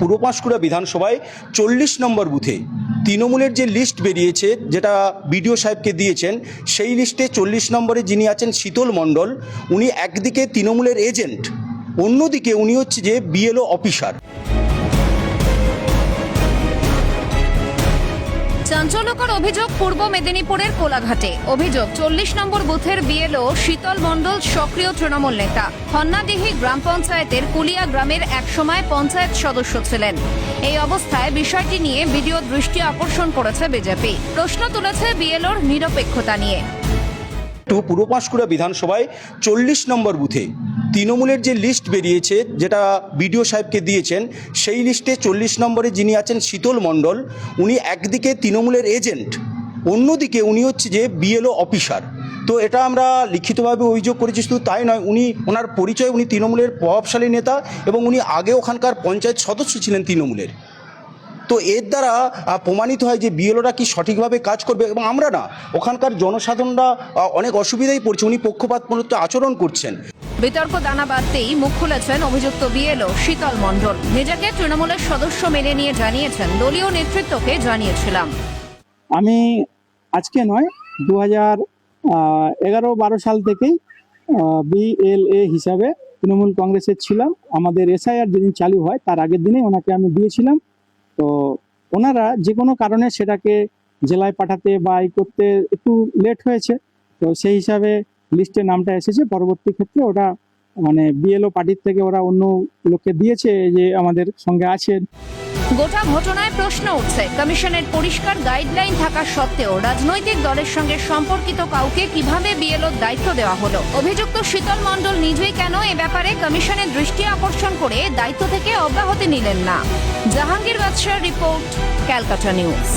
পূর্ব পাঁশকুড়া বিধানসভায় চল্লিশ নম্বর বুথে তৃণমূলের যে লিস্ট বেরিয়েছে, যেটা বিডিও সাহেবকে দিয়েছেন, সেই লিস্টে চল্লিশ নম্বরে যিনি আছেন শীতল মণ্ডল, উনি একদিকে তৃণমূলের এজেন্ট, অন্যদিকে উনি হচ্ছে যে বিএলও অফিসার। চাঞ্চল্যকর অভিযোগ পূর্ব মেদিনীপুরের কোলাঘাটে। অভিযোগ, চল্লিশ নম্বর বুথের বিএলও শীতল মণ্ডল সক্রিয় তৃণমূল নেতা। হন্নাদিহি গ্রাম পঞ্চায়েতের কুলিয়া গ্রামের একসময় পঞ্চায়েত সদস্য ছিলেন। এই অবস্থায় বিষয়টি নিয়ে বিডিও দৃষ্টি আকর্ষণ করেছে বিজেপি। প্রশ্ন তুলেছে বিএলওর নিরপেক্ষতা নিয়ে। টু পূর্ব পাঁশকুড়া বিধানসভায় চল্লিশ নম্বর বুথে তৃণমূলের যে লিস্ট বেরিয়েছে, যেটা বিডিও সাহেবকে দিয়েছেন, সেই লিস্টে চল্লিশ নম্বরে যিনি আছেন শীতল মণ্ডল, উনি একদিকে তৃণমূলের এজেন্ট, অন্যদিকে উনি হচ্ছে যে বিএলও অফিসার। তো এটা আমরা লিখিতভাবে অভিযোগ করেছি, শুধু তাই নয়, উনি, ওনার পরিচয় উনি তৃণমূলের প্রভাবশালী নেতা এবং উনি আগে ওখানকার পঞ্চায়েত সদস্য ছিলেন তৃণমূলের। তো এর দ্বারা প্রমাণিত হয় যে বিএলওরা কি সঠিকভাবে কাজ করবে এবং আমরা না ওখানকার জনসাধারণরা অনেক অসুবিধায় পড়ছে উনি পক্ষপাতমূলক আচরণ করছেন। বিতর্ক দানা বাঁধতেই মুখ খুলেছেন অভিযুক্ত বিএলও শীতল মণ্ডল। নিজেকে তৃণমূলের সদস্য মেনে নিয়ে জানিয়েছেন দলীয় নেতৃত্বকে জানিয়েছিলাম। আমি আজকে নয় দু হাজার এগারো বারো সাল থেকেই বিএলএ হিসাবে তৃণমূল কংগ্রেসের ছিলাম। আমাদের এসআইআর যেদিন চালু হয় তার আগের দিনে ওনাকে আমি দিয়েছিলাম। তো ওনারা যে কোনো কারণে সেটাকে জেলায় পাঠাতে বা ই করতে একটু লেট হয়েছে। তো সেই হিসাবে লিস্টে নামটা এসেছে। পরবর্তী ক্ষেত্রে ওটা মানে বিএলও পার্টির থেকে ওরা অন্য লোককে দিয়েছে যে আমাদের সঙ্গে আছেন। গোটা ঘটনায় প্রশ্ন উঠছে। কমিশনের পরিষ্কার গাইডলাইন থাকা সত্ত্বেও রাজনৈতিক দলের সঙ্গে সম্পর্কিত কাউকে কীভাবে বিএলওর দায়িত্ব দেওয়া হলো? অভিযুক্ত শীতল মণ্ডল নিজেই কেন এ ব্যাপারে কমিশনের দৃষ্টি আকর্ষণ করে দায়িত্ব থেকে অব্যাহতি নিলেন না? জাহাঙ্গীর বাদশাহ রিপোর্ট, ক্যালকাটা নিউজ।